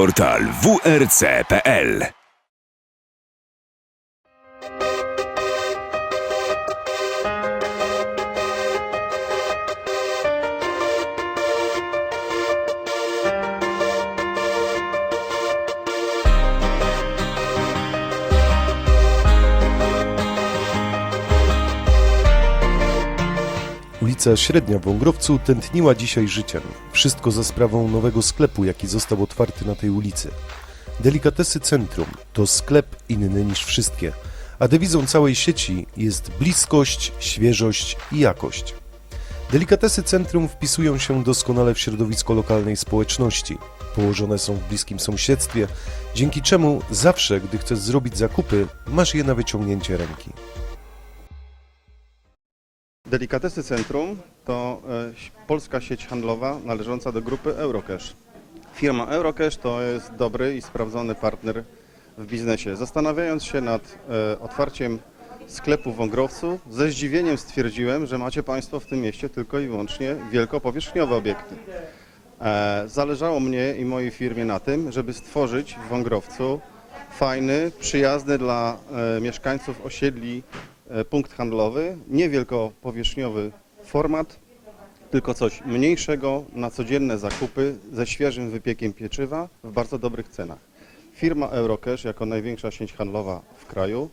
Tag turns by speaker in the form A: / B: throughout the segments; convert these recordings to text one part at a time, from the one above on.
A: Portal wrc.pl
B: Ulica Średnia w Wągrowcu tętniła dzisiaj życiem. Wszystko za sprawą nowego sklepu, jaki został otwarty na tej ulicy. Delikatesy Centrum to sklep inny niż wszystkie, a dewizą całej sieci jest bliskość, świeżość i jakość. Delikatesy Centrum wpisują się doskonale w środowisko lokalnej społeczności. Położone są w bliskim sąsiedztwie, dzięki czemu zawsze, gdy chcesz zrobić zakupy, masz je na wyciągnięcie ręki.
C: Delikatesy Centrum to e, polska sieć handlowa należąca do grupy Eurocash. Firma Eurocash to jest dobry i sprawdzony partner w biznesie. Zastanawiając się nad e, otwarciem sklepu w Wągrowcu, ze zdziwieniem stwierdziłem, że macie Państwo w tym mieście tylko i wyłącznie wielkopowierzchniowe obiekty. E, Zależało mnie i mojej firmie na tym, żeby stworzyć w Wągrowcu fajny, przyjazny dla mieszkańców osiedli punkt handlowy, niewielkopowierzchniowy format, tylko coś mniejszego na codzienne zakupy ze świeżym wypiekiem pieczywa w bardzo dobrych cenach. Firma Eurocash jako największa sieć handlowa w kraju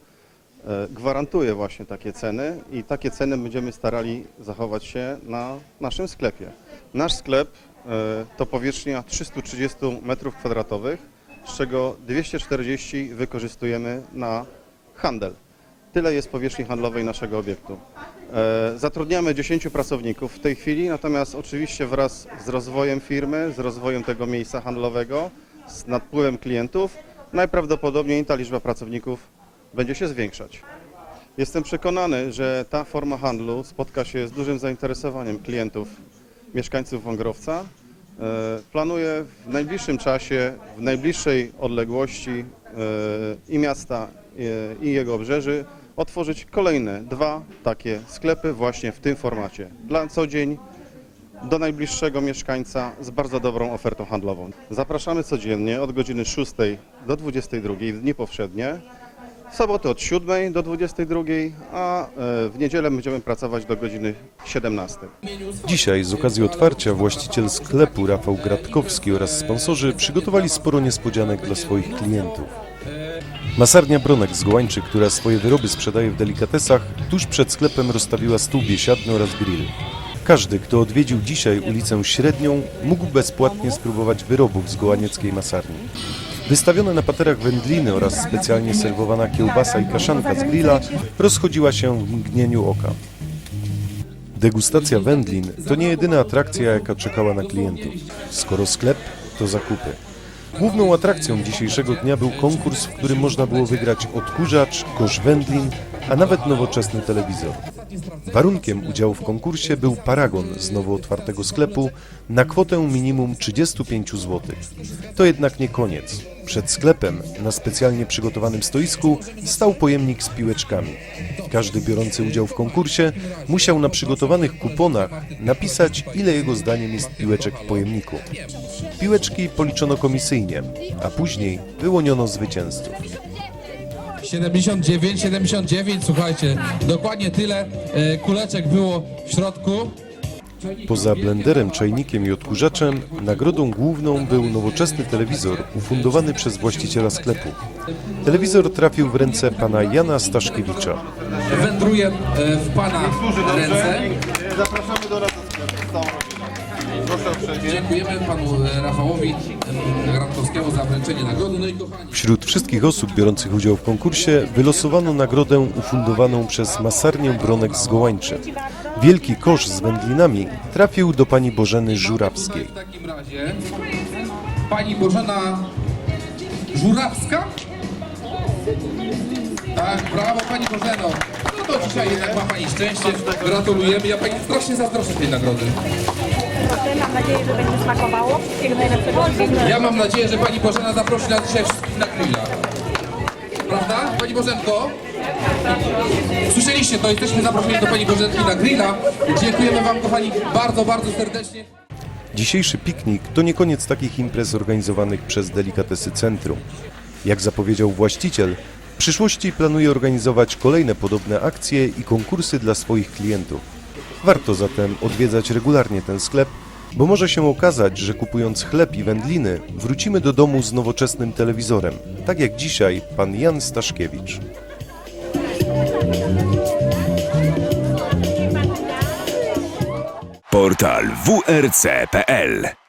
C: e, gwarantuje właśnie takie ceny i takie ceny będziemy starali zachować się na naszym sklepie. Nasz sklep e, to powierzchnia 330 m2, z czego 240 wykorzystujemy na handel. Tyle jest powierzchni handlowej naszego obiektu. E, Zatrudniamy 10 pracowników w tej chwili, natomiast oczywiście wraz z rozwojem firmy, z rozwojem tego miejsca handlowego, z nadpływem klientów, najprawdopodobniej ta liczba pracowników będzie się zwiększać. Jestem przekonany, że ta forma handlu spotka się z dużym zainteresowaniem klientów, mieszkańców Wągrowca. E, Planuję w najbliższym czasie, w najbliższej odległości e, i miasta, i jego obrzeży otworzyć kolejne dwa takie sklepy właśnie w tym formacie. Dla co dzień do najbliższego mieszkańca z bardzo dobrą ofertą handlową. Zapraszamy codziennie od godziny 6 do 22 w dni powszednie. W sobotę od 7 do 22, a e, w niedzielę będziemy pracować do godziny 17.
B: Dzisiaj z okazji otwarcia właściciel sklepu Rafał Gratkowski oraz sponsorzy przygotowali sporo niespodzianek dla swoich klientów. Masarnia Bronek z Gołańczy, która swoje wyroby sprzedaje w delikatesach, tuż przed sklepem rozstawiła stół biesiadny oraz grill. Każdy, kto odwiedził dzisiaj ulicę Średnią, mógł bezpłatnie spróbować wyrobów z gołanieckiej masarni. Wystawione na paterach wędliny oraz specjalnie serwowana kiełbasa i kaszanka z grilla rozchodziła się w mgnieniu oka. Degustacja wędlin to nie jedyna atrakcja, jaka czekała na klientów. Skoro sklep, to zakupy. Główną atrakcją dzisiejszego dnia był konkurs, w którym można było wygrać odkurzacz, kosz wędlin, a nawet nowoczesny telewizor. Warunkiem udziału w konkursie był paragon z nowo otwartego sklepu na kwotę minimum 35 zł. To jednak nie koniec. Przed sklepem, na specjalnie przygotowanym stoisku, stał pojemnik z piłeczkami. Każdy biorący udział w konkursie musiał na przygotowanych kuponach napisać, ile jego zdaniem jest piłeczek w pojemniku. Piłeczki policzono komisyjnie, a później wyłoniono zwycięzców.
D: 79, 79, słuchajcie, dokładnie tyle e, kuleczek było w środku.
B: Poza blenderem, czajnikiem i odkurzaczem, nagrodą główną był nowoczesny telewizor ufundowany przez właściciela sklepu. Telewizor trafił w ręce pana Jana Staszkiewicza.
D: Wędruje e, w Pana ręce.
C: Zapraszamy do nas do sklepu
D: Dziękujemy Panu e, Rafałowi Gratkowskiemu za wręczenie nagrody. No i kochani,
B: Wśród wszystkich osób biorących udział w konkursie wylosowano nagrodę ufundowaną przez masarnię Bronek z Gołańczy. Wielki kosz z wędlinami trafił do pani Bożeny Żurawskiej.
D: w takim razie Pani Bożena Żurawska. Tak, brawo Pani Bożeno. No to dzisiaj jednak ma Pani szczęście. Gratulujemy. Ja Pani strasznie zazdroszczę tej nagrody.
E: Mam nadzieję, że będzie smakowało. Wszystkiego najlepszego.
D: Ja mam nadzieję, że Pani Bożena zaprosi nas dzisiaj wszystkich na grilla. Prawda, Pani Bożenko? Słyszeliście to, jesteśmy zaproszeni do Pani Bożenki na grilla. Dziękujemy Wam, kochani, bardzo, bardzo serdecznie.
B: Dzisiejszy piknik to nie koniec takich imprez organizowanych przez Delikatesy Centrum. Jak zapowiedział właściciel, w przyszłości planuje organizować kolejne podobne akcje i konkursy dla swoich klientów. Warto zatem odwiedzać regularnie ten sklep, bo może się okazać, że kupując chleb i wędliny, wrócimy do domu z nowoczesnym telewizorem, tak jak dzisiaj pan Jan Staszkiewicz.
A: Portal wrc.pl